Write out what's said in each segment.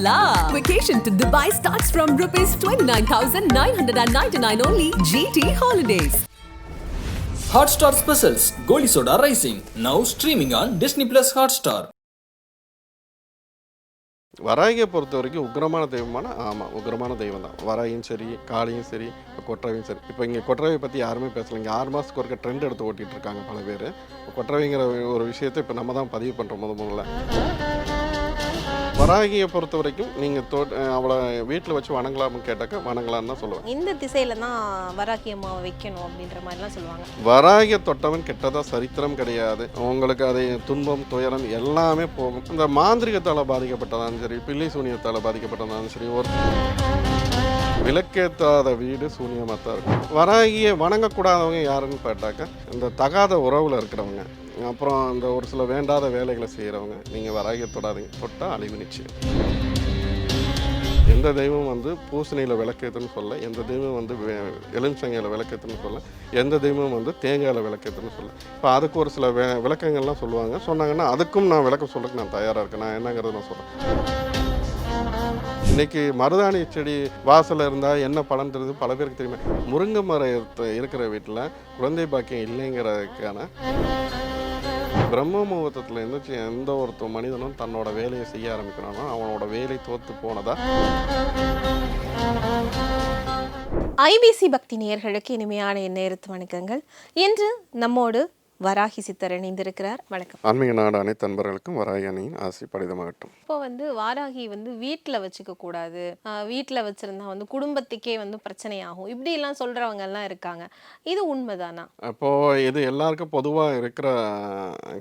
la! Vacation to Dubai starts from rupees 29,999 only. GT Holidays. Hotstar Specials Goli Soda Rising now streaming on Disney Plus Hotstar. வராகியை பொறுத்த வரைக்கும் உக்ரமான தெய்வமான ஆமாம் உக்ரமான தெய்வம் தான் வராகியும் சரி காளியும் சரி இப்போ கொற்றவையும் சரி இப்போ இங்கே கொற்றவை பற்றி யாருமே பேசல இங்கே ஆறு மாதத்துக்கு ஒருக்க ட்ரெண்ட் எடுத்து ஓட்டிகிட்டு இருக்காங்க பல பேர் கொற்றவைங்கிற ஒரு விஷயத்தை இப்போ நம்ம தான் பதிவு பண்ணுறோம் முத முதல்ல வராகியை பொறுத்த வரைக்கும் நீங்கள் தோ அவளை வீட்டில் வச்சு வணங்கலாம்னு கேட்டாக்க வணங்கலாம்னு தான் சொல்லுவேன். இந்த திசையில தான் வராகி அம்மாவை வைக்கணும் அப்படின்ற மாதிரிலாம் சொல்லுவாங்க. வராகிய தொட்டவன் கெட்டதா சரித்திரம் கிடையாது. உங்களுக்கு அதை துன்பம் துயரம் எல்லாமே போகும். இந்த மாந்திரிகத்தால் பாதிக்கப்பட்டதாலும் சரி பில்லி சூனியத்தால் பாதிக்கப்பட்டதாலும் சரி ஒரு விளக்கேற்றாத வீடு சூனியமாக தான் இருக்கும் வராகியை வணங்கக்கூடாதவங்க யாருன்னு கேட்டாக்க இந்த தகாத உறவில் இருக்கிறவங்க அப்புறம் இந்த ஒரு சில வேண்டாத வேலைகளை செய்கிறவங்க நீங்கள் வராகியை தொடாதீங்க. தொட்டால் அழிவு நிச்சயம். எந்த தெய்வம் வந்து பூசணியில் விளக்கேற்றுன்னு சொல்ல எந்த தெய்வம் வந்து வே- எலுமிச்சங்கையில் விளக்கேற்றுன்னு சொல்ல எந்த தெய்வம் வந்து தேங்காயில் விளக்கேற்றுன்னு சொல்ல. இப்போ அதுக்கு ஒரு சில விளக்கங்கள்லாம் சொல்லுவாங்க. சொன்னாங்கன்னா அதுக்கும் நான் விளக்கம் சொல்கிறதுக்கு நான் தயாராக இருக்கேன். நான் என்னங்கிறத நான் சொல்கிறேன் இன்னைக்கு மருதாணி செடி வாசலில் இருந்தால் என்ன பலன் தெரியுது பல பேருக்கு தெரியுமா. முருங்கை மரம் இருக்கிற வீட்டில் குழந்தை பாக்கியம் இல்லைங்கிறதுக்கான பிரம்ம முகூர்த்தத்தில் இருந்துச்சு எந்த ஒருத்த மனிதனும் தன்னோட வேலையை செய்ய ஆரம்பிக்கிறானோ அவனோட வேலை தோத்து போனதா? ஐபிசி பக்தி நேயர்களுக்கு இனிமையான நேரத்து வணக்கங்கள். இன்று நம்மோடு வராகி சித்தர் இணைந்திருக்கிறார். வணக்கம். ஆன்மீக நாடு அனைத்து நண்பர்களுக்கும் வராயணியின் ஆசை படிதமாகட்டும் இப்போ வந்து வாராகி வந்து வீட்டில் வச்சுக்க கூடாது. வீட்டில் வச்சிருந்தா வந்து குடும்பத்துக்கே வந்து பிரச்சனையாகும். இப்படி எல்லாம் சொல்றவங்க எல்லாம் இருக்காங்க. இது உண்மைதானா? அப்போ இது எல்லாருக்கும் பொதுவாக இருக்கிற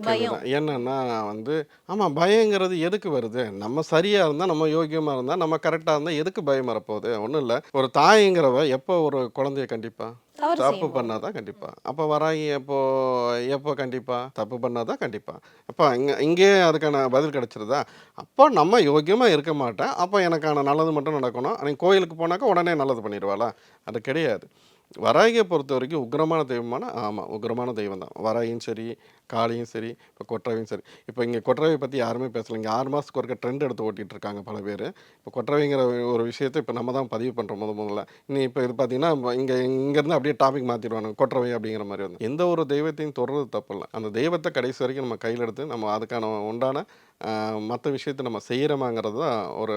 கேள்விதான். என்னன்னா வந்து ஆமாம் பயங்கிறது எதுக்கு வருது? நம்ம சரியா இருந்தால் நம்ம யோகியமாக இருந்தால் நம்ம கரெக்டாக இருந்தால் எதுக்கு பயம் வரப்போகுது? ஒன்றும் இல்லை. ஒரு தாய்ங்கிறவ எப்போ ஒரு குழந்தைய கண்டிப்பா? தவறு தப்பு பண்ணாதான் கண்டிப்பா. அப்போ வராகி எப்போ எப்போ கண்டிப்பா? தப்பு பண்ணாதான் கண்டிப்பா. அப்போ இங்கே இங்கே அதுக்கான பதில் கிடைச்சிருதா? அப்போ நம்ம யோகியமாக இருக்க மாட்டேன் அப்போ எனக்கான நல்லது மட்டும் நடக்கணும். அன்னைக்கு கோயிலுக்கு போனாக்கா உடனே நல்லது பண்ணிடுவாளா? அது கிடையாது. வராகியை பொறுத்த வரைக்கும் உக்ரமான தெய்வமான ஆமாம் உக்ரமான தெய்வம் தான் வராகியும் சரி காளியும் சரி இப்போ கொற்றவையும் சரி. இப்போ இங்கே கொற்றவை பற்றி யாருமே பேசலை. இங்கே ஆறு மாதத்துக்கு ஒருக்க ட்ரெண்ட் எடுத்து ஓட்டிகிட்டு இருக்காங்க பல பேர். இப்போ கொற்றவைங்கிற ஒரு விஷயத்தை இப்போ நம்ம தான் பதிவு பண்ணுறோம் முத முதல்ல. நீ இப்போ இது பார்த்தீங்கன்னா இங்கே இங்கேருந்து அப்படியே டாபிக் மாற்றிடுவாங்க கொற்றவை அப்படிங்கிற மாதிரி வந்து. எந்த ஒரு தெய்வத்தையும் தொடர்றது தப்பு இல்லை. அந்த தெய்வத்தை கடைசி வரைக்கும் நம்ம கையில் எடுத்து நம்ம அதுக்கான உண்டான மற்ற விஷயத்தை நம்ம செய்கிறோமாங்கிறது தான் ஒரு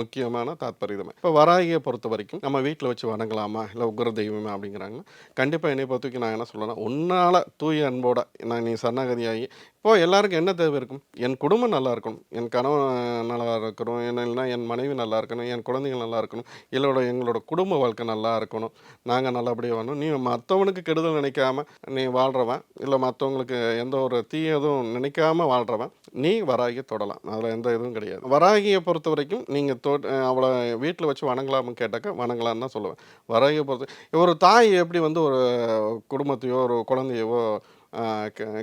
முக்கியமான தாத்பரியம். இப்போ வராகியை பொறுத்த வரைக்கும் நம்ம வீட்டில் வச்சு வணங்கலாமா? இல்லை உக்ர தெய்வமா அப்படிங்கிறாங்க கண்டிப்பாக என்னை பொறுத்த வரைக்கும் நான் என்ன சொல்லலாம் உன்னால் தூய அன்போட நான் நீ சரணாகதியாகி இப்போது எல்லாருக்கும் என்ன தேவை இருக்கும்? என் குடும்பம் நல்லா இருக்கணும். என் கணவன் நல்லா இருக்கணும். என்ன இல்லைன்னா என் மனைவி நல்லா இருக்கணும். என் குழந்தைகள் நல்லா இருக்கணும். இல்லோட எங்களோட குடும்ப வாழ்க்கை நல்லா இருக்கணும். நாங்கள் நல்லபடியாக வரணும். நீ மற்றவனுக்கு கெடுதல் நினைக்காம நீ வாழ்கிறவன் இல்லை மற்றவங்களுக்கு எந்த ஒரு தீயதும் நினைக்காம வாழ்கிறவன் நீ வராகியை தொடலாம். அதில் எந்த இதுவும் கிடையாது. வராகியை பொறுத்த வரைக்கும் நீங்கள் தோ அவளை வீட்டில் வச்சு வணங்கலாம்னு கேட்டாக்க வணங்கலாம்னு தான் சொல்லுவேன். வராகியை பொறுத்த ஒரு தாய் எப்படி வந்து ஒரு குடும்பத்தையோ ஒரு குழந்தையவோ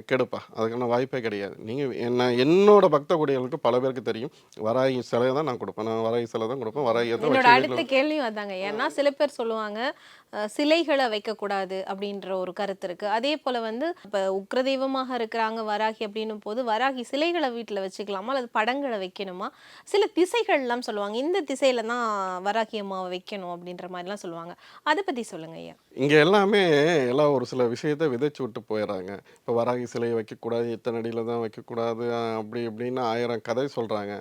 கெடுப்பா. அதுக்கான வாய்ப்பே கிடையாது. நீங்கள் என்ன என்னோட பக்த கொடிகளுக்கு பல பேருக்கு தெரியும். வராகி சிலையை தான் நான் கொடுப்பேன். நான் வராகி சிலை தான் கொடுப்பேன். வராகியை தான் அடுத்த கேள்வியும் அதாங்க. ஏன்னா சில பேர் சொல்லுவாங்க சிலைகளை வைக்கக்கூடாது அப்படின்ற ஒரு கருத்து இருக்குது அதே போல் வந்து இப்போ உக்ர தெய்வமாக இருக்கிறாங்க வராகி அப்படின்னும் போது வராகி சிலைகளை வீட்டில் வச்சுக்கலாமா? அல்லது படங்களை வைக்கணுமா? சில திசைகள்லாம் சொல்லுவாங்க. இந்த திசையில தான் வராகி அம்மாவை வைக்கணும் அப்படின்ற மாதிரிலாம் சொல்லுவாங்க. அதை பற்றி சொல்லுங்க ஐயா. இங்கே எல்லாமே எல்லாம் ஒரு சில விஷயத்தை விதைச்சு விட்டு போயிடுறாங்க இப்போ வராகி சிலையை வைக்கக்கூடாது இத்தனை அடியில் தான் வைக்கக்கூடாது அப்படி இப்படின்னு ஆயிரம் கதை சொல்கிறாங்க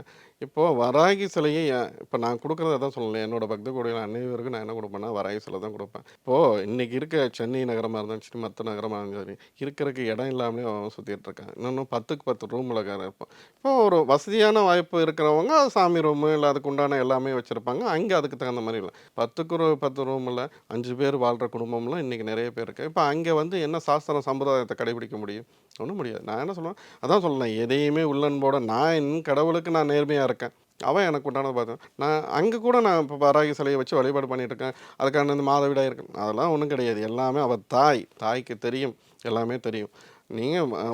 இப்போது வராகி சிலையை இப்போ நான் கொடுக்குறத தான் சொல்லலை என்னோட பக்த கோடிகள் அனைவருக்கும் நான் என்ன கொடுப்பேன்னா வராகி சிலை தான் கொடுப்பேன். இப்போது இன்றைக்கி இருக்க சென்னை நகரமாக இருந்தாலும் சரி மற்ற நகரமாக இருந்தாலும் சரி இருக்கிறதுக்கு இடம் இல்லாமலே அவன் சுற்றிட்டு இருக்கான். இன்னொன்று பத்துக்கு பத்து ரூமில் இருப்பான். இப்போ ஒரு வசதியான வாய்ப்பு இருக்கிறவங்க சாமி ரூமு இல்லை அதுக்கு உண்டான எல்லாமே வச்சுருப்பாங்க. அங்கே அதுக்கு தகுந்த மாதிரி இல்லை. பத்துக்கு ஒரு பத்து ரூமில் அஞ்சு பேர் வாழ்கிற குடும்பம்லாம் இன்றைக்கி நிறைய பேர் இருக்குது இப்போ அங்கே வந்து என்ன சாஸ்திரம் சம்பிரதாயத்தை கடைபிடிக்க முடியும்? ஒன்றும் முடியாது. நான் என்ன சொல்லுவேன் அதான் சொல்லலாம் எதையுமே உள்ளன்போட நான் கடவுளுக்கு நான் நேர்மையாக இருக்கேன். அவன் எனக்கு உண்டானது பார்த்தேன். நான் அங்கே கூட நான் இப்போ வராகி சிலையை வச்சு வழிபாடு பண்ணிட்டு இருக்கேன். அதுக்கான இந்த மாதவிடாய் இருக்கு. அதெல்லாம் ஒன்றும் கிடையாது. எல்லாமே அவள் தாய். தாய்க்கு தெரியும். எல்லாமே தெரியும்.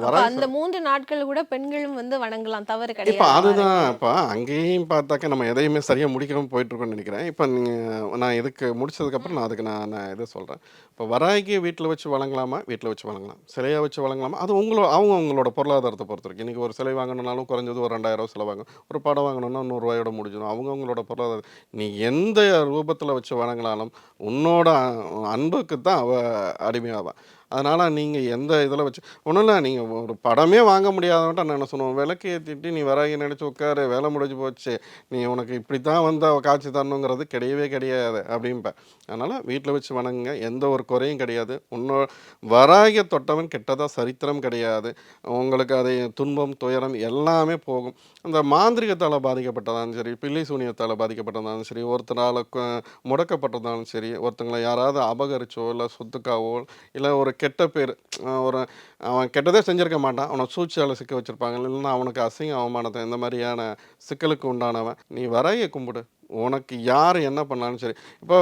வர அந்த மூன்று நாட்கள் கூட பெண்களும் வந்து வணங்கலாம் தவறு இப்போ கிடையாது. அதுதான் இப்போ அங்கேயும் பார்த்தாக்க நம்ம எதையுமே சரியாக முடிக்காம போயிட்டு இருக்கோம்னு நினைக்கிறேன். இப்போ நீங்கள் நான் இதுக்கு முடிச்சதுக்கப்புறம் நான் அதுக்கு நான் நான் இதை சொல்கிறேன் இப்போ வராகி வீட்டில் வச்சு வழங்கலாமா? வீட்டில் வச்சு வழங்கலாம். சிலையாக வச்சு வழங்கலாமா? அது உங்களோட அவங்க அவங்களோட பொருளாதாரத்தை பொறுத்து இருக்கு இன்றைக்கி ஒரு சிலை வாங்கணும்னாலும் குறைஞ்சது ஒரு ரெண்டாயிரம் செலவாகும் ஒரு படம் வாங்கணும்னா நூறுரூவாயோட முடிஞ்சிடும். அவங்க அவங்களோட பொருளாதாரம் நீ எந்த ரூபத்தில் வச்சு வணங்கினாலும் உன்னோட அன்புக்கு தான் அவ அடிமையாவான் அதனால் நீங்கள் எந்த இதில் வச்சு ஒன்றும் இல்லை நீங்கள் ஒரு படமே வாங்க முடியாதவன்ட்ட நான் என்ன சொல்லுவோம் விளக்கு ஏற்றிட்டு நீ வராகி நினச்சி உட்காரு வேலை முடிஞ்சு போச்சு நீ உனக்கு இப்படி தான் வந்து அவள் காட்சி தரணுங்கிறது கிடையவே கிடையாது அப்படிம்பேன். அதனால் வீட்டில் வச்சு வணங்குங்க எந்த ஒரு குறையும் கிடையாது. உன்னோ வராகிய தொட்டவன் கெட்டதாக சரித்திரம் கிடையாது. உங்களுக்கு அதை துன்பம் துயரம் எல்லாமே போகும். அந்த மாந்திரிகத்தால் பாதிக்கப்பட்டதாலும் சரி பில்லி சூனியத்தால் பாதிக்கப்பட்டதாலும் சரி ஒருத்தரால் முடக்கப்பட்டதாலும் சரி ஒருத்தங்களை யாராவது அபகரிச்சோ இல்லை சொத்துக்காவோ இல்லை ஒரு கெட்ட பேர். ஒரு அவன் கெட்டதே செஞ்சிருக்க மாட்டான். அவனை சூழ்ச்சியால் சிக்க வச்சுருப்பாங்க. இல்லைன்னா அவனுக்கு அசிங்க அவமானத்தை இந்த மாதிரியான சிக்கலுக்கு உண்டானவன். நீ வரைய கும்பிடு. உனக்கு யார் என்ன பண்ணாலும் சரி. இப்போ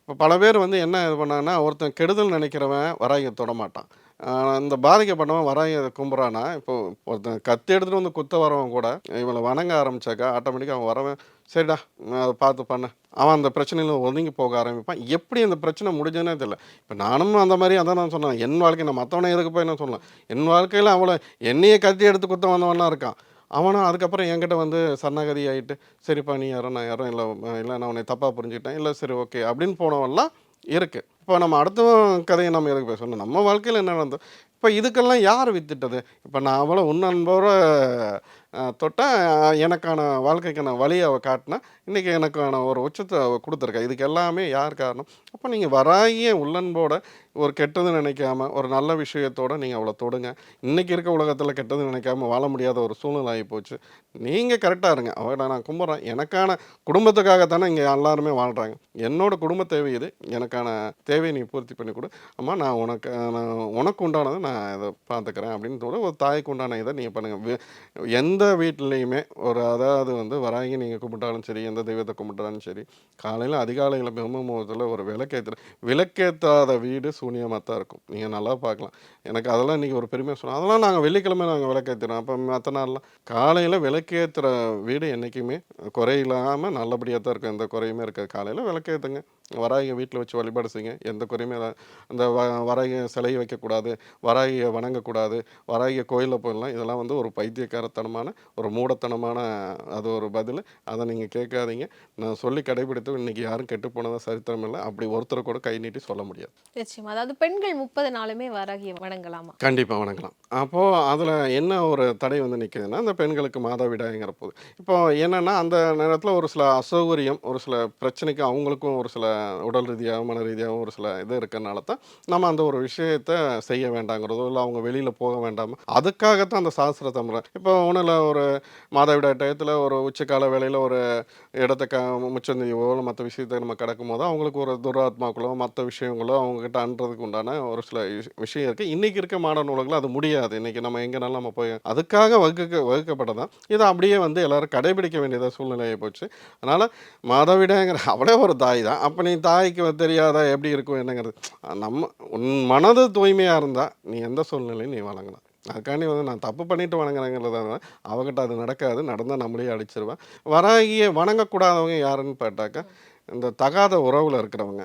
இப்போ பல பேர் வந்து என்ன இது பண்ணாங்கன்னா ஒருத்தன் கெடுதல் நினைக்கிறவன் வராய தொட மாட்டான். ஆஹ் இந்த பாதிக்கப்பட்டவன் வராய கும்புறானா இப்போ ஒருத்தன் கத்தி எடுத்துகிட்டு வந்து குத்த வரவன் கூட இவளை வணங்க ஆரம்பிச்சாக்கா ஆட்டோமேட்டிக்காக அவன் வரவன் சரிடா அதை பார்த்து பண்ண அவன் அந்த பிரச்சனையில் ஒதுங்கி போக ஆரம்பிப்பான். எப்படி அந்த பிரச்சனை முடிஞ்சதுனே தெரியல. இப்போ நானும் அந்த மாதிரி அதான் நான் சொன்னேன். என் வாழ்க்கை நான் மற்றவனை எதுக்கு போய் என்ன சொல்லலாம். என் வாழ்க்கையில் அவளை என்னையே கத்தி எடுத்து குத்த வந்தவன்லாம் இருக்கான். அவனும் அதுக்கப்புறம் என்கிட்ட வந்து சரணாகதி ஆகிட்டு சரிப்பா நீ யாரோ நான் யாரும் இல்லை இல்லை நான் உன்னை தப்பாக புரிஞ்சுக்கிட்டேன். இல்லை சரி ஓகே அப்படின்னு போனவெல்லாம் இருக்குது இப்போ நம்ம அடுத்தவன் கதையை நம்ம எதுக்கு பேசணும் நம்ம வாழ்க்கையில் என்ன நடந்தது? இப்போ இதுக்கெல்லாம் யார் வித்துட்டது? இப்போ நான் அவளை உன்னன்போட தொட்டால் எனக்கான வாழ்க்கைக்கான வழியை அவள் காட்டினா இன்றைக்கி எனக்கான ஒரு உச்சத்தை அவள் கொடுத்துருக்கா. இதுக்கு எல்லாமே யார் காரணம்? அப்போ நீங்கள் வராயே உள்ளன்போட ஒரு கெட்டது நினைக்காம ஒரு நல்ல விஷயத்தோடு நீங்கள் அவளை தொடுங்க. இன்றைக்கி இருக்க உலகத்தில் கெட்டது நினைக்காம வாழ முடியாத ஒரு சூழ்நிலை ஆகி போச்சு. நீங்கள் கரெக்டாக இருங்க. அவளை நான் கும்பிட்றேன். எனக்கான குடும்பத்துக்காகத்தானே இங்கே எல்லாருமே வாழ்கிறாங்க என்னோடய குடும்ப தேவை இது. எனக்கான தேவையை நீ பூர்த்தி பண்ணி கொடு. அம்மா நான் உனக்கு நான் உனக்கு உண்டானதை நான் இதை பார்த்துக்கிறேன். அப்படின்னு கூட ஒரு தாய்க்கு உண்டான இதை நீங்கள் பண்ணுங்கள் எந்த எந்த வீட்லேயுமே ஒரு அதாவது வந்து வராகி நீங்கள் கும்பிட்டாலும் சரி எந்த தெய்வத்தை கும்பிட்டாலும் சரி காலையில் அதிகாலையில் பிரம்ம முகூர்த்தத்தில் ஒரு விளக்கேற்ற விளக்கேற்றாத வீடு சூனியமாக தான் இருக்கும். நீங்கள் நல்லா பார்க்கலாம். எனக்கு அதெல்லாம் இன்றைக்கி ஒரு பெருமையாக சொன்னோம் அதெல்லாம் நாங்கள் வெள்ளிக்கிழமை நாங்கள் விளக்கேற்றுறோம் அப்போ மற்ற நாள்லாம் காலையில் விளக்கேற்றுற வீடு என்றைக்குமே குறையில்லாமல் நல்லபடியாக தான் இருக்கும். எந்த குறையுமே இருக்காது. காலையில் விளக்கேற்றுங்க வராகிய வீட்டில் வச்சு வழிபாடு செய்யுங்க. எந்த குறையுமே. அந்த வ வராகிய சிலையை வைக்கக்கூடாது வராகியை வணங்கக்கூடாது வராகிய கோயிலில் போயிடலாம். இதெல்லாம் வந்து ஒரு பைத்தியக்காரத்தனமான ஒரு மூடத்தனமான அது ஒரு பதில். அதை நீங்கள் கேட்காதீங்க. நான் சொல்லி கடைபிடித்து இன்றைக்கி யாரும் கெட்டு போனதா சரித்திரம் இல்லை. அப்படி ஒருத்தர் கூட கை நீட்டி சொல்ல முடியாது. நிச்சயமா. அதாவது பெண்கள் முப்பது நாளுமே வராகி வணங்கலாமா? கண்டிப்பாக வணங்கலாம். அப்போது அதில் என்ன ஒரு தடை வந்து நிற்குதுன்னா அந்த பெண்களுக்கு மாதவிடாய்ங்கிற போது. இப்போ என்னென்னா அந்த நேரத்தில் ஒரு சில அசௌகரியம் ஒரு சில பிரச்சனைக்கு அவங்களுக்கும் ஒரு சில உடல் ரீதியாகவும் மன ரீதியாகவும் ஒரு சில இது இருக்கிறனால தான் நம்ம அந்த ஒரு விஷயத்தை செய்ய வேண்டாங்கிறதோ இல்லை அவங்க வெளியில் போக வேண்டாம் அதுக்காகத்தான் அந்த சாஸ்திர தமிழ் இப்போ ஒன்றும் ஒரு மாதவிடா டயத்தில் ஒரு உச்சக்கால வேலையில் ஒரு இடத்த க முச்சந்தியோ இல்லை மற்ற விஷயத்தை நம்ம கிடக்கும் போது அவங்களுக்கு ஒரு துராத்மாக்களோ மற்ற விஷயங்களோ அவங்கக்கிட்ட அன்றதுக்கு உண்டான ஒரு சில விஷயம் இருக்குது இன்றைக்கி இருக்க மாடர்ன் உலகில் அது முடியாது. இன்றைக்கி நம்ம எங்கேனாலும் நம்ம போய் அதுக்காக வகுக்க வகுக்கப்பட்டதான் இதை அப்படியே வந்து எல்லாரும் கடைபிடிக்க வேண்டியதாக சூழ்நிலையாகி போச்சு. அதனால் மாதவிடாங்கிற அவளே ஒரு தாய் தான். அப்போ நீ தாய்க்கு தெரியாதா எப்படி இருக்கும் என்னங்கிறது. நம்ம உன் மனது தூய்மையாக இருந்தால் நீ எந்த சூழ்நிலையும் நீ வழங்கலாம். அதுக்காண்டி வந்து நான் தப்பு பண்ணிட்டு வணங்குறேங்கிறத அவகிட்ட அது நடக்காது. நடந்தால் நம்மளே அடிச்சிருவேன். வராகிய வணங்கக்கூடாதவங்க யாருன்னு பார்த்தாக்கா இந்த தகாத உறவில் இருக்கிறவங்க.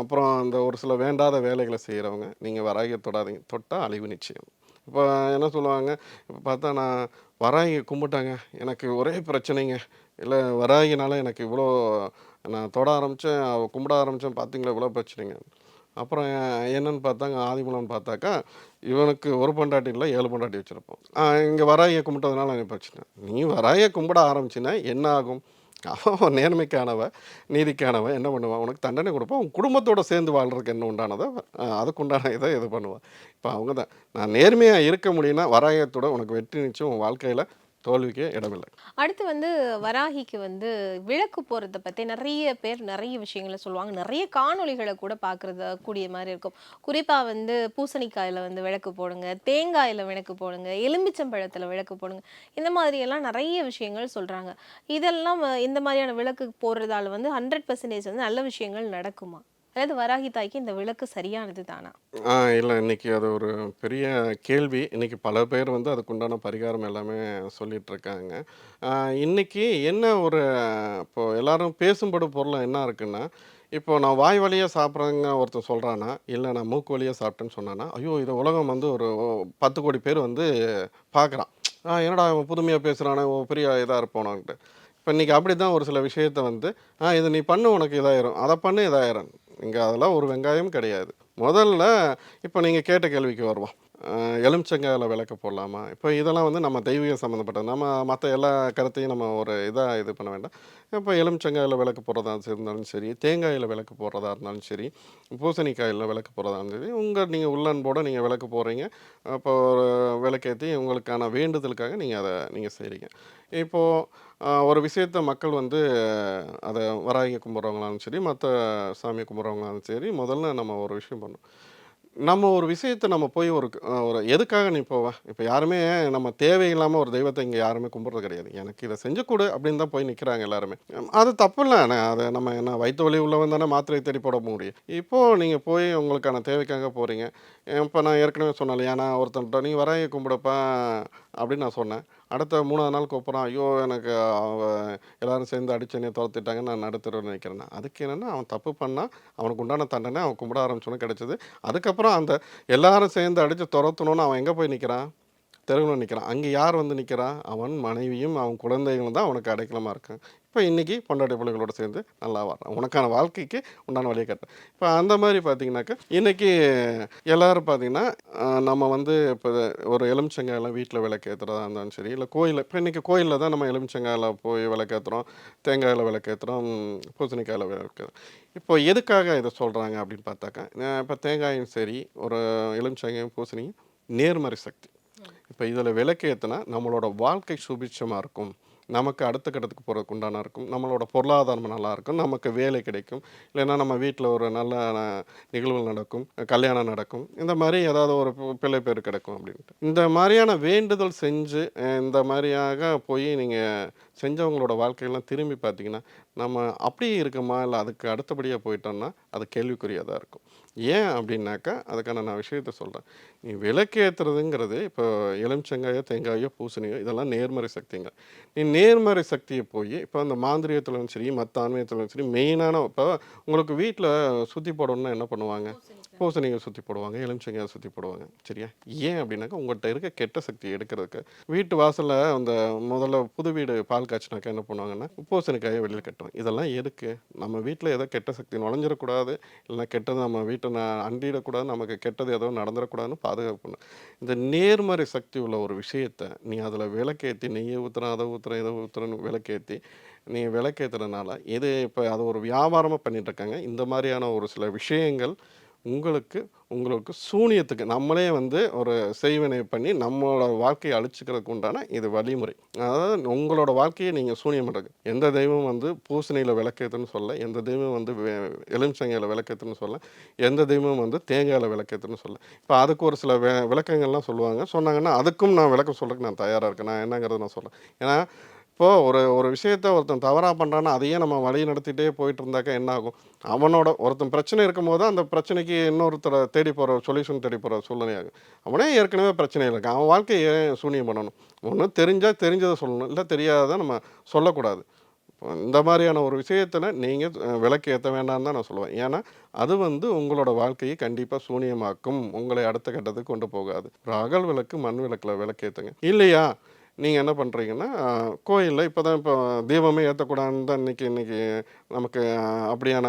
அப்புறம் அந்த ஒரு சில வேண்டாத வேலைகளை செய்கிறவங்க நீங்கள் வராகியை தொடாதீங்க. தொட்டால் அழிவு நிச்சயம். இப்போ என்ன சொல்லுவாங்க இப்போ பார்த்தா நான் வராகி கும்பிட்டாங்க. எனக்கு ஒரே பிரச்சனைங்க. இல்லை வராகினால எனக்கு இவ்வளோ நான் தொட ஆரம்பித்தேன் கும்பிட ஆரம்பித்தேன் பார்த்தீங்களா இவ்வளோ பிரச்சனைங்க. அப்புறம் என்னன்னு பார்த்தாங்க ஆதிமூலம்னு பார்த்தாக்கா இவனுக்கு ஒரு பொண்டாட்டி இல்லை ஏழு பொண்டாட்டி வச்சுருப்போம். இங்கே வராயை கும்பிட்டதுனால எனக்கு பிரச்சனை. நீ வராயை கும்பிட ஆரம்பிச்சின்னா என்ன ஆகும்? அவன் நேர்மைக்கானவ நீதிக்கானவன் என்ன பண்ணுவான் உனக்கு தண்டனை கொடுப்பான் உன் குடும்பத்தோடு சேர்ந்து வாழ்கிறதுக்கு என்ன உண்டானதை அதுக்குண்டான இதை இது பண்ணுவான் இப்போ அவங்க தான் நான் நேர்மையாக இருக்க முடியும்னா வராயத்தோட உனக்கு வெற்றி நிச்சயம் உன் வாழ்க்கையில் தோல்விக்கே இடமில்லை. அடுத்து வந்து வராகிக்கு வந்து விளக்கு போகிறத பத்தி நிறைய பேர் நிறைய விஷயங்களை சொல்லுவாங்க. நிறைய காணொளிகளை கூட பார்க்குறத கூடிய மாதிரி இருக்கும். குறிப்பா வந்து பூசணிக்காயில வந்து விளக்கு போடுங்க தேங்காயில விளக்கு போடுங்க எலும்பிச்சம்பழத்துல விளக்கு போடுங்க. இந்த மாதிரியெல்லாம் நிறைய விஷயங்கள் சொல்றாங்க. இதெல்லாம் இந்த மாதிரியான விளக்கு போடுறதால வந்து ஹண்ட்ரட் பர்சன்டேஜ் வந்து நல்ல விஷயங்கள் நடக்குமா? அதாவது வராகி தாய்க்கு இந்த விளக்கு சரியானது தானா? ஆ இல்லை இன்னைக்கு அது ஒரு பெரிய கேள்வி. இன்னைக்கு பல பேர் வந்து அதுக்குண்டான பரிகாரம் எல்லாமே சொல்லிட்டு இருக்காங்க இன்னைக்கு என்ன ஒரு இப்போ எல்லாரும் பேசும்படு பொருள் என்ன இருக்குன்னா இப்போ நான் வாய் வழியாக சாப்பிட்றேங்க ஒருத்தர் சொல்கிறானா இல்லை நான் மூக்கு வழியாக சாப்பிட்டேன்னு சொன்னானா ஐயோ இது உலகம் வந்து ஒரு பத்து கோடி பேர் வந்து பார்க்குறான் ஆ என்னடா அவன் புதுமையாக பேசுகிறானே பெரிய இதாக இருப்போனான்ட்டு. இப்போ இன்றைக்கி அப்படி தான் ஒரு சில விஷயத்தை வந்து ஆ இதை நீ பண்ணு உனக்கு இதாயிரும். அதை பண்ணு இதாயிரும். இங்கே அதெல்லாம் ஒரு வெங்காயம் கிடையாது. முதல்ல இப்போ நீங்கள் கேட்ட கேள்விக்கு வருவோம். எலுமிச்சங்காயில் விளக்கு போடலாமா? இப்போ இதெல்லாம் வந்து நம்ம தெய்வீகம் சம்மந்தப்பட்டது நம்ம மற்ற எல்லா கருத்தையும் நம்ம ஒரு இதாக இது பண்ண வேண்டாம். இப்போ எலுமிச்சங்காயில் விளக்கு போடுறதா இருந்தாலும் சரி தேங்காயில் விளக்கு போடுறதா இருந்தாலும் சரி பூசணிக்காயில் விளக்கு போடுறதா இருந்தாலும் சரி உங்கள் நீங்கள் உள்ளன்போடு நீங்கள் விளக்கு போடுறீங்க. அப்போ ஒரு விளக்கேற்றி உங்களுக்கான வேண்டுதலுக்காக நீங்கள் அதை நீங்கள் செய்கிறீங்க இப்போது ஒரு விஷயத்த மக்கள் வந்து அதை வராகி கும்பிட்றவங்களாலும் சரி மற்ற சாமி கும்பிட்றவங்களாலும் சரி முதல்ல நம்ம ஒரு விஷயம் பண்ணணும். நம்ம ஒரு விஷயத்தை நம்ம போய் ஒரு ஒரு எதுக்காக நீ போவ? இப்போ யாருமே நம்ம தேவையில்லாமல் ஒரு தெய்வத்தை இங்கே யாருமே கும்பிட்றது கிடையாது. எனக்கு இதை செஞ்சு கொடு அப்படின்னு தான் போய் நிற்கிறாங்க எல்லாருமே. அது தப்பு இல்லை. அதை நம்ம என்ன வயிற்று வலி உள்ளவன் தானே மாத்திரை தேடி போட முடியும். இப்போது நீங்கள் போய் உங்களுக்கான தேவைக்காக போகிறீங்க இப்போ நான் ஏற்கனவே சொன்னேன் இல்லையா? நான் ஒருத்தன்ட்ட நீ வராய கும்பிடப்பா அப்படின்னு நான் சொன்னேன். அடுத்த மூணாவது நாள் கூப்பிட்றான் ஐயோ எனக்கு அவங்க எல்லாரும் சேர்ந்து அடிச்சனே துரத்திட்டாங்க நான் நடுத்தருவில் நிற்கிறேன் அதுக்கு என்னென்னா அவன் தப்பு பண்ணால் அவனுக்கு உண்டான தண்டனை அவன் கும்பிட ஆரம்பிச்சோன்னு கிடச்சிது. அதுக்கப்புறம் அந்த எல்லாரும் சேர்ந்து அடித்து துரத்தணும்னு அவன் எங்கே போய் நிற்கிறான் தெருவில் நிற்கிறான் அங்கே யார் வந்து நிற்கிறா அவன் மனைவியும் அவன் குழந்தைகளும் தான் அவனுக்கு அடைக்கலமாக இருக்கான். இப்போ இன்றைக்கி பொண்டாட்டி பிள்ளைகளோட சேர்ந்து நல்லா வர்றான் உனக்கான வாழ்க்கைக்கு உண்டான வழியை கட்ட இப்போ அந்த மாதிரி பார்த்தீங்கன்னாக்கா இன்றைக்கி எல்லோரும் பார்த்தீங்கன்னா நம்ம வந்து இப்போ ஒரு எலுமிச்சங்காயெல்லாம் வீட்டில் விளக்கேற்றுறதா இருந்தாலும் சரி இல்லை கோயிலில் இப்போ இன்றைக்கி கோயிலில் தான் நம்ம எலுமிச்சங்காயில் போய் விளக்கேற்றுறோம் தேங்காயில் விளக்கேற்றுறோம் பூசணிக்காயில் விளக்கேற்றுறோம் இப்போ எதுக்காக இதை சொல்கிறாங்க அப்படின்னு பார்த்தாக்கா இப்போ தேங்காயும் சரி ஒரு எலுமிச்சங்காயும் பூசணியும் நேர்மறை சக்தி. இப்போ இதில் விளக்கேற்றினா நம்மளோட வாழ்க்கை சுபிட்சமாக இருக்கும். நமக்கு அடுத்த கட்டத்துக்கு போகிறதுக்கு உண்டான இருக்கும். நம்மளோட பொருளாதாரம் நல்லாயிருக்கும் நமக்கு வேலை கிடைக்கும். இல்லைன்னா நம்ம வீட்டில் ஒரு நல்ல நிகழ்வுகள் நடக்கும். கல்யாணம் நடக்கும். இந்த மாதிரி ஏதாவது ஒரு பிள்ளை பேர் கிடைக்கும் அப்படின்ட்டு. இந்த மாதிரியான வேண்டுதல் செஞ்சு இந்த மாதிரியாக போய் நீங்கள் செஞ்சவங்களோட வாழ்க்கையெல்லாம் திரும்பி பார்த்தீங்கன்னா நம்ம அப்படியே இருக்குமா? இல்லை அதுக்கு அடுத்தபடியாக போயிட்டோம்னா அது கேள்விக்குறியாக இருக்கும். ஏன் அப்படின்னாக்கா அதுக்கான நான் விஷயத்த சொல்கிறேன் நீ விளக்கேற்றுறதுங்கிறது இப்போ எலுமிச்சங்காயோ தேங்காயோ பூசணியோ இதெல்லாம் நேர்மறை சக்திங்க. நீ நேர்மறை சக்தியை போய் இப்போ அந்த மாந்திரியத்துலையும் சரி மற்ற ஆன்மீகத்துலையும் சரி மெயினான இப்போ உங்களுக்கு வீட்டில் சுற்றி போடணும்னா என்ன பண்ணுவாங்க? பூசணியை சுற்றி போடுவாங்க எலுமிச்சங்காயை சுற்றி போடுவாங்க. சரியா? ஏன் அப்படின்னாக்கா உங்கள்கிட்ட இருக்க கெட்ட சக்தி எடுக்கிறதுக்கு. வீட்டு வாசலில் அந்த முதல்ல புது வீடு பால் காய்ச்சினாக்கா என்ன பண்ணுவாங்கன்னா பூசணிக்காயை வெளியில் கட்டுவாங்க இதெல்லாம் எதுக்கு? நம்ம வீட்டில் ஏதோ கெட்ட சக்தி நுழைஞ்சிடக்கூடாது. இல்லைன்னா கெட்டது நம்ம வீட்டை நான் அண்டிடக்கூடாது நமக்கு கெட்டது ஏதோ நடந்துடக்கூடாதுன்னு பாதுகாப்பு பண்ணு. இந்த நேர்மறை சக்தி உள்ள ஒரு விஷயத்தை நீ அதில் விளக்கேற்றி நெய்யை ஊற்றுறேன் அதை ஊற்றுறேன் இதை ஊற்றுறேன்னு விளக்கேற்றி நீ விளக்கேற்றுறதுனால இது இப்போ அது ஒரு வியாபாரமாக பண்ணிகிட்ருக்காங்க இந்த மாதிரியான ஒரு சில விஷயங்கள் உங்களுக்கு உங்களுக்கு சூனியத்துக்கு நம்மளே வந்து ஒரு செய்வினை பண்ணி நம்மளோட வாழ்க்கையை அழிச்சுக்கிறதுக்கு உண்டான இது வழிமுறை. அதாவது உங்களோட வாழ்க்கையை நீங்கள் சூனியம் பண்ணுறது எந்த தெய்வம் வந்து பூசணியில் விளக்கேற்றுன்னு சொல்ல எந்த தெய்வம் வந்து வே- விளக்கேற்றுன்னு சொல்ல எந்த தெய்வம் வந்து தேங்காயில் விளக்கேற்றுன்னு சொல்ல. இப்போ அதுக்கு ஒரு சில விளக்கங்கள்லாம் சொல்லுவாங்க. சொன்னாங்கன்னா அதுக்கும் நான் விளக்கம் சொல்கிறதுக்கு நான் தயாராக இருக்கேன். நான் என்னங்கிறத நான் சொல்கிறேன் ஏன்னா இப்போது ஒரு ஒரு விஷயத்த ஒருத்தன் தவறாக பண்ணுறான்னா அதையே நம்ம வழி நடத்திட்டே போயிட்டு இருந்தாக்கா என்ன ஆகும் அவனோட ஒருத்தன் பிரச்சனை இருக்கும்போது அந்த பிரச்சனைக்கு இன்னொருத்தரை தேடி போகிற சொல்யூஷன் தேடி போகிற சூழ்நிலையாகும். அவனே ஏற்கனவே பிரச்சனையில் இருக்கான். அவன் வாழ்க்கையை ஏன் சூனியம் பண்ணணும்? ஒன்று தெரிஞ்சால் தெரிஞ்சதை சொல்லணும். இல்லை தெரியாததை நம்ம சொல்லக்கூடாது. இந்த மாதிரியான ஒரு விஷயத்தில் நீங்கள் விளக்கு ஏற்ற வேண்டாம்னு தான் நான் சொல்லுவேன். ஏன்னா அது வந்து உங்களோட வாழ்க்கையை கண்டிப்பாக சூனியமாக்கும். உங்களை அடுத்த கட்டத்துக்கு கொண்டு போகாது. அகல் விளக்கு மண் விளக்கில் விளக்கேற்றுங்க இல்லையா? நீங்கள் என்ன பண்ணுறீங்கன்னா கோயிலில் இப்போ தான் இப்போ தீபமே ஏற்றக்கூடாதுன்னு தான் இன்றைக்கி இன்றைக்கி நமக்கு அப்படியான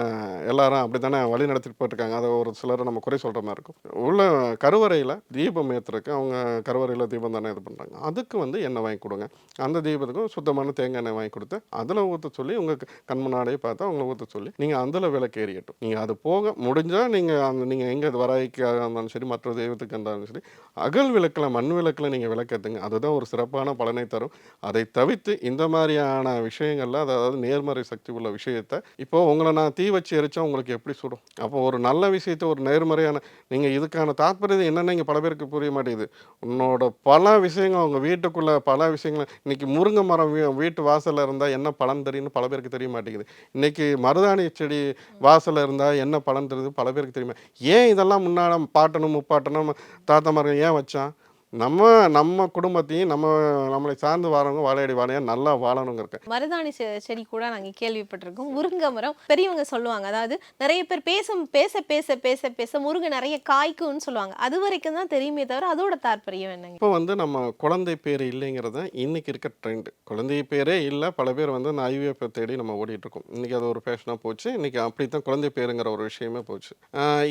எல்லாரும் அப்படி தானே வழி நடத்திட்டு போயிட்டுருக்காங்க. அதை ஒரு சிலரை நம்ம குறை சொல்கிற மாதிரி இருக்கும். உள்ள கருவறையில் தீபம் ஏற்றுறதுக்கு அவங்க கருவறையில் தீபம் தானே இது பண்ணுறாங்க அதுக்கு வந்து எண்ணெய் வாங்கி கொடுங்க. அந்த தீபத்துக்கும் சுத்தமான தேங்காய் எண்ணெய் வாங்கி கொடுத்து அதில் ஊற்ற சொல்லி உங்கள் கண் முன்னாடியே பார்த்தா அவங்கள ஊற்ற சொல்லி நீங்கள் அதில் விளக்கு ஏறியட்டும் நீங்கள் அது போக முடிஞ்சால் நீங்கள் அந்த நீங்கள் எங்கே வராய்க்காக இருந்தாலும் சரி மற்ற தெய்வத்துக்கு இருந்தாலும் சரி அகல் விளக்கில் மண் விளக்கில் நீங்கள் விளக்கத்துங்க அதுதான் ஒரு சிறப்பான பலனை தரும். அதை தவிர்த்து இந்த மாதிரியான விஷயங்களில் அதாவது நேர்மறை சக்தி உள்ள விஷயத்த இப்போ உங்களை நான் தீ வச்சு எரிச்சா உங்களுக்கு எப்படி சுடும்? அப்போ ஒரு நல்ல விஷயத்த ஒரு நேர்மறையான நீங்கள் இதுக்கான தாற்பயம் என்னென்ன இங்கே பல பேருக்கு புரிய மாட்டேங்குது. உன்னோட பல விஷயங்கள் அவங்க வீட்டுக்குள்ள பல விஷயங்கள் இன்னைக்கு முருங்கை மரம் வீட்டு வாசல்ல இருந்தால் என்ன பலன் தெரியும்னு பல பேருக்கு தெரிய மாட்டேங்குது. இன்னைக்கு மருதாணி செடி வாசல்ல இருந்தால் என்ன பலன் தெரியுது பல பேருக்கு தெரியுமா? ஏன் இதெல்லாம் முன்னாடி பாட்டணும் முப்பாட்டணும் தாத்தா மரம் ஏன் வச்சான்? நம்ம நம்ம குடும்பத்தையும் நம்ம நம்மளை சார்ந்து வரவங்க வாழையடி வாழையா நல்லா வாழணுங்க இருக்க. மருதாணி செடி கூட நாங்க கேள்விப்பட்டிருக்கோம். முருங்கை மரம் பெரியவங்க சொல்லுவாங்க. அதாவது நிறைய பேர் பேச பேச பேச பேச பேச முருங்கை நிறைய காய்க்கும்னு சொல்லுவாங்க. அது வரைக்கும் தான் தெரியுமே தவிர அதோட தாற்பயம் என்னங்க? இப்போ வந்து நம்ம குழந்தை பேர் இல்லைங்கிறத இன்னைக்கு இருக்க ட்ரெண்ட் குழந்தை பேரே இல்லை பல பேர் வந்து அந்த ஐவிஎஃப் தேடி நம்ம ஓடிட்டு இருக்கோம் இன்னைக்கு அது ஒரு ஃபேஷனாக போச்சு. இன்னைக்கு அப்படி தான் குழந்தை பேருங்கிற ஒரு விஷயமே போச்சு.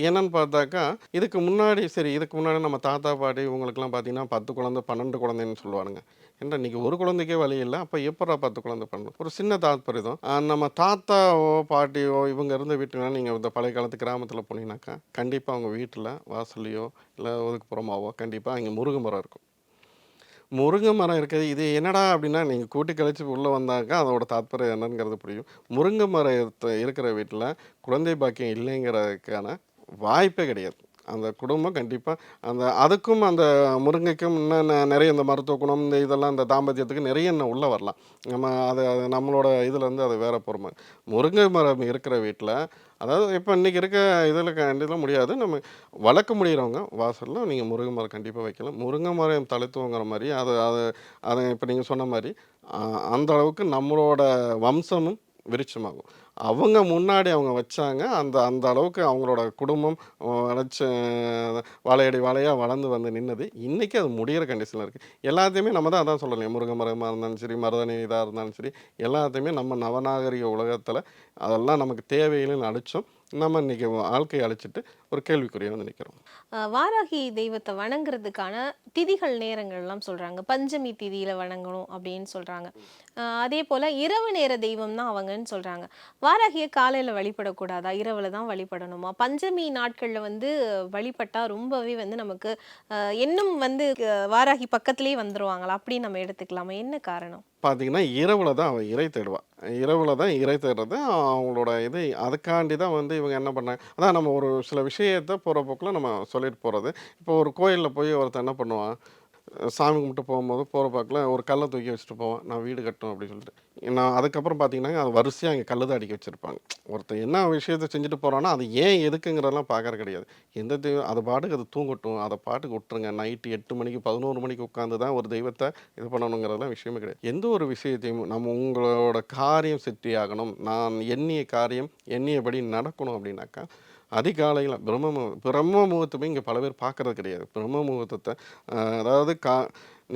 என்னன்னு பார்த்தாக்கா இதுக்கு முன்னாடி சரி இதுக்கு முன்னாடி நம்ம தாத்தா பாட்டி இவங்களுக்குலாம் பார்த்தீங்கன்னா பத்து குழந்தை பன்னெண்டு குழந்தைன்னு சொல்லுவானுங்க. ஏன்னா இன்றைக்கி ஒரு குழந்தைக்கே வழி இல்லை அப்போ எப்படா பத்து குழந்தை பண்ணணும்? ஒரு சின்ன தாத்பரியம் நம்ம தாத்தாவோ பாட்டியோ இவங்க இருந்த வீட்டுனா நீங்கள் இந்த பழைய காலத்து கிராமத்தில் போனீங்கன்னாக்கா கண்டிப்பாக அவங்க வீட்டில் வாசல்லையோ இல்லை ஒதுக்குப்புறமாவோ கண்டிப்பாக அங்கே முருங்கை மரம் இருக்கும். முருங்கை மரம் இருக்குது. இது என்னடா அப்படின்னா நீங்கள் கூட்டி கழிச்சு உள்ளே வந்தாக்கா அதோட தாத்பரியம் என்னங்கிறது புரியும். முருங்கை மரம் இருக்கிற வீட்டில் குழந்தை பாக்கியம் இல்லைங்கிறதுக்கான வாய்ப்பே கிடையாது. அந்த குடும்பம் கண்டிப்பாக அந்த அதுக்கும் அந்த முருங்கைக்கும் இன்னும் நிறைய இந்த மருத்துவ குணம் இந்த இதெல்லாம் இந்த தாம்பத்தியத்துக்கு நிறைய இன்னும் உள்ளே வரலாம். நம்ம அது அது நம்மளோட இதுலேருந்து அது வேற பொறுமை. முருங்கை மரம் இருக்கிற வீட்டில் அதாவது இப்போ இன்றைக்கி இருக்க இதில் கண்டிப்பாக முடியாது. நம்ம வளர்க்க முடிகிறவங்க வாசலில் நீங்கள் முருங்கை மரம் கண்டிப்பாக வைக்கலாம். முருங்கை மரம் தழுத்துவங்கிற மாதிரி அது அது அதை இப்போ நீங்கள் சொன்ன மாதிரி அந்த அளவுக்கு நம்மளோட வம்சமும் விருட்சமாகும். அவங்க முன்னாடி அவங்க வச்சாங்க. அந்த அந்த அளவுக்கு அவங்களோட குடும்பம் வளர்ச்சி வாழையடி வாழையாக வளர்ந்து வந்து நின்னது. இன்றைக்கி அது முடிகிற கண்டிஷனில் இருக்குது எல்லாத்தையுமே நம்ம தான் அதான் சொல்லலையே முருக மரமாக இருந்தாலும் சரி மருதாணி இதாக இருந்தாலும் சரி எல்லாத்தையுமே நம்ம நவநாகரிக உலகத்தில் அதெல்லாம் நமக்கு தேவையில்லைன்னு அழிச்சோம் நம்ம இன்றைக்கி வாழ்க்கையை அழிச்சிட்டு ஒரு கேள்விக்குறியாக அஹ் வாராகி தெய்வத்தை வணங்குறதுக்கான திதிகள் நேரங்கள்லாம் சொல்றாங்க. பஞ்சமி திதியில வணங்கணும் அப்படின்னு சொல்றாங்க. அதே போல இரவு நேர தெய்வம் தான் அவங்கன்னு சொல்றாங்க. வாராகியை காலையில வழிபடக்கூடாதா? இரவுல தான் வழிபடணுமா? பஞ்சமி நாட்கள்ல வந்து வழிபட்டா ரொம்பவே வந்து நமக்கு இன்னும் வந்து வாராகி பக்கத்திலேயே வந்துருவாங்களா? அப்படின்னு நம்ம எடுத்துக்கலாமா? என்ன காரணம்? பார்த்தீங்கன்னா இரவில் தான் அவன் இறை தேடுவான் இரவில் தான் இறை தேடுறது அவங்களோட இது அதுக்காண்டி தான் வந்து இவங்க என்ன பண்ணாங்க அதான் நம்ம ஒரு சில விஷயத்தை போகிற போக்கில் நம்ம சொல்லிட்டு போகிறது இப்போ ஒரு கோயிலில் போய் ஒருத்தன் என்ன பண்ணுவான்? சாமி கும்பிட்டு போகும்போது போகிற பார்க்கல ஒரு கல்லை தூக்கி வச்சுட்டு போவான். நான் வீடு கட்டணும் அப்படின்னு சொல்லிட்டு. நான் அதுக்கப்புறம் பார்த்தீங்கன்னா அது வரிசையாக அங்கே கல் தான் அடிக்க வச்சுருப்பாங்க. ஒருத்தன் என்ன விஷயத்தை செஞ்சுட்டு போகிறான்னா அது ஏன் எதுக்குங்கிறதெல்லாம் பார்க்கறது கிடையாது. எந்த தெய்வம் அது பாட்டுக்கு அது தூங்கட்டும். அதை பாட்டுக்கு விட்டுருங்க. நைட்டு எட்டு மணிக்கு பதினோரு மணிக்கு உட்காந்து தான் ஒரு தெய்வத்தை இது பண்ணணுங்கிறதெல்லாம் விஷயமே கிடையாது. எந்த ஒரு விஷயத்தையும் நம்ம உங்களோட காரியம் சித்தி ஆகணும் நான் எண்ணிய காரியம் எண்ணியபடி நடக்கணும் அப்படின்னாக்கா அதிகாலையில் பிரம்ம பிரம்ம முகூர்த்தமே இங்கே பல பேர் பார்க்கறது கிடையாது. பிரம்ம முகூர்த்தத்தை அதாவது கா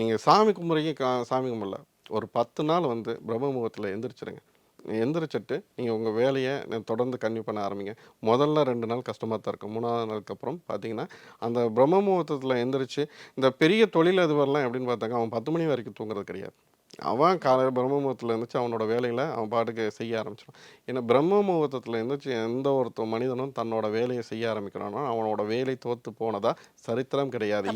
நீங்கள் சாமி கும்பிட்றீங்க கா சாமி கும்பிடல ஒரு பத்து நாள் வந்து பிரம்ம முகூர்த்தத்தில் எந்திரிச்சிருங்க. எந்திரிச்சிட்டு நீங்கள் உங்கள் வேலையை தொடர்ந்து கன்யூ பண்ண ஆரம்பிங்க. முதல்ல ரெண்டு நாள் கஷ்டமாக தான் இருக்கும். மூணாவது நாளுக்கு அப்புறம் பார்த்தீங்கன்னா அந்த பிரம்ம முகூர்த்தத்தில் எந்திரிச்சு இந்த பெரிய தொழில் அதுவரெல்லாம் எப்படின்னு பார்த்தாங்க அவன் பத்து மணி வரைக்கும் தூங்குறது கிடையாது. அவன் காலையில் பிரம்ம முகூர்த்தத்தில் இருந்துச்சு அவனோட வேலையில் அவன் பாட்டுக்கு செய்ய ஆரம்பிச்சிடும் ஏன்னா பிரம்ம முகூர்த்தத்தில் இருந்துச்சு எந்த ஒருத்த மனிதனும் தன்னோட வேலையை செய்ய ஆரம்பிக்கிறானோ அவனோட வேலை தோத்து போனதா சரித்திரம் கிடையாது.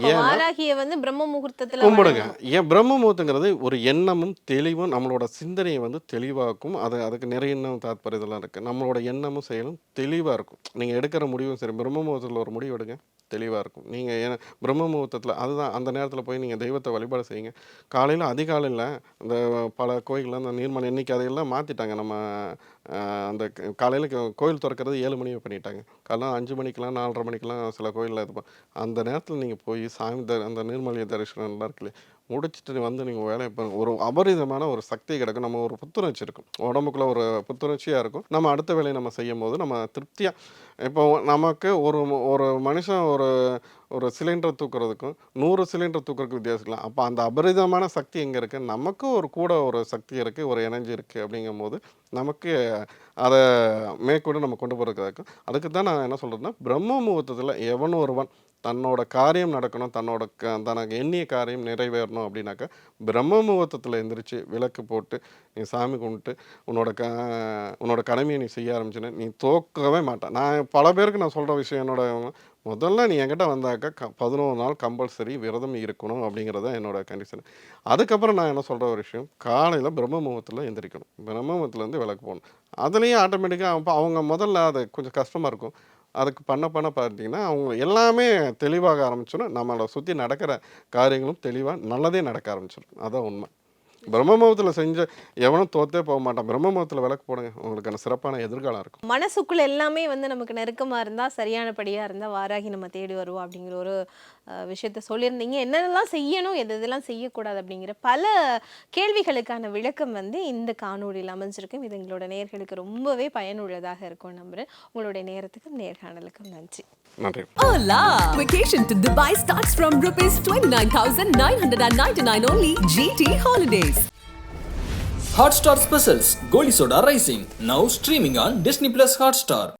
ஏன் வந்து பிரம்ம முகூர்த்தத்துல கும்பிடுங்க. ஏன் பிரம்ம முகூர்த்தங்கிறது ஒரு எண்ணமும் தெளிவும் நம்மளோட சிந்தனையை வந்து தெளிவாக்கும். அது அதுக்கு நிறைய எண்ணம் தாத்பரியதெல்லாம் இருக்குது நம்மளோட எண்ணமும் செயலும் தெளிவாக இருக்கும். நீங்கள் எடுக்கிற முடிவும் சரி பிரம்ம முகூர்த்தத்தில் ஒரு முடிவு எடுங்க. தெளிவாக இருக்கும். நீங்கள் ஏன்னா பிரம்ம முகூர்த்தத்தில் அதுதான் அந்த நேரத்தில் போய் நீங்கள் தெய்வத்தை வழிபாடு செய்யுங்க. காலையில் அதிகாலையில் இந்த பல கோயிலில் அந்த நீர்மலை எண்ணிக்கை அதையெல்லாம் மாற்றிட்டாங்க நம்ம அந்த காலையில் கோயில் திறக்கிறது ஏழு மணி பண்ணிட்டாங்க. காலைல அஞ்சு மணிக்கெலாம் நாலரை மணிக்கெலாம் சில கோயிலில் இருப்போம் அந்த நேரத்தில் நீங்கள் போய் சாமி த அந்த நீர்மலையை தரிசனம்லாம் இருக்குல்ல முடிச்சுட்டு வந்து நீங்கள் வேலையை பாருங்கள் ஒரு அபரிதமான ஒரு சக்தி கிடைக்கும். நம்ம ஒரு புத்துணர்ச்சி இருக்கும். உடம்புக்குள்ள ஒரு புத்துணர்ச்சியாக இருக்கும். நம்ம அடுத்த வேலையை நம்ம செய்யும் போது நம்ம திருப்தியாக இப்போ நமக்கு ஒரு ஒரு மனுஷன் ஒரு ஒரு சிலிண்டர் தூக்குறதுக்கும் நூறு சிலிண்டர் தூக்குறதுக்கு வித்தியாசம் அப்போ அந்த அபரிதமான சக்தி எங்கே இருக்குது நமக்கு ஒரு கூட ஒரு சக்தி இருக்குது ஒரு எனர்ஜி இருக்குது அப்படிங்கும்போது நமக்கு அதை மேற்கொண்டு நம்ம கொண்டு போகிறதுக்கு அதுக்கு தான் நான் என்ன சொல்கிறேன்னா பிரம்ம முகூர்த்தத்தில் எவன் ஒருவன் தன்னோட காரியம் நடக்கணும் தன்னோட க தனக்கு எண்ணிய காரியம் நிறைவேறணும் அப்படின்னாக்கா பிரம்ம முகூர்த்தத்தில் எந்திரிச்சு விளக்கு போட்டு நீ சாமி கும்பிட்டு உன்னோட க உன்னோட கடமையை நீ செய்ய ஆரம்பிச்சுன்னா நீ தோக்கவே மாட்டேன் நான் பல பேருக்கு நான் சொல்கிற விஷயம் என்னோட முதல்ல நீ என்கிட்ட வந்தாக்கா க பதினோரு நாள் கம்பல்சரி விரதம் இருக்கணும் அப்படிங்கிறது தான் என்னோட கண்டிஷன் அதுக்கப்புறம் நான் என்ன சொல்கிற ஒரு விஷயம் காலையில் பிரம்ம முகூர்த்தத்தில் எந்திரிக்கணும். பிரம்ம முகூர்த்தத்துலேருந்து விளக்கு போகணும் அதுலேயும் ஆட்டோமேட்டிக்காக அவங்க முதல்ல அது கொஞ்சம் கஷ்டமாக இருக்கும். அதுக்கு பண்ண பண்ண பார்த்தீங்கன்னா அவங்க எல்லாமே தெளிவாக ஆரம்பிச்சிடும் நம்மளை சுற்றி நடக்கிற காரியங்களும் தெளிவாக நல்லதே நடக்க ஆரம்பிச்சிடும். அதான் உண்மை. பிரம்ம முகூர்த்தத்தில் செஞ்ச எவனும் தோத்தே போக மாட்டான். பிரம்ம முகூர்த்தத்தில் விளக்கு போடுங்க. உங்களுக்கான சிறப்பான எதிர்காலம் இருக்கும். மனசுக்குள்ள எல்லாமே வந்து நமக்கு நெருக்கமா இருந்தா சரியானபடியா இருந்தா வாராகி நம்ம தேடி வருவோம் அப்படிங்கிற ஒரு விஷயத்த சொல்லியிருந்தீங்க. என்னென்னலாம் செய்யணும் எது இதெல்லாம் செய்யக்கூடாது அப்படிங்கிற பல கேள்விகளுக்கான விளக்கம் வந்து இந்த காணொளியில் அமைஞ்சிருக்கும். இது எங்களோட நேயர்களுக்கு ரொம்பவே பயனுள்ளதாக இருக்கும் நம்புறேன். உங்களுடைய நேரத்துக்கும் நேர்காணலுக்கும் நன்றி. நன்றி. Hola! Vacation to Dubai starts from rupees 29,999 only. GT Holidays. Hotstar Specials Goli Soda Rising now streaming on Disney Plus Hotstar.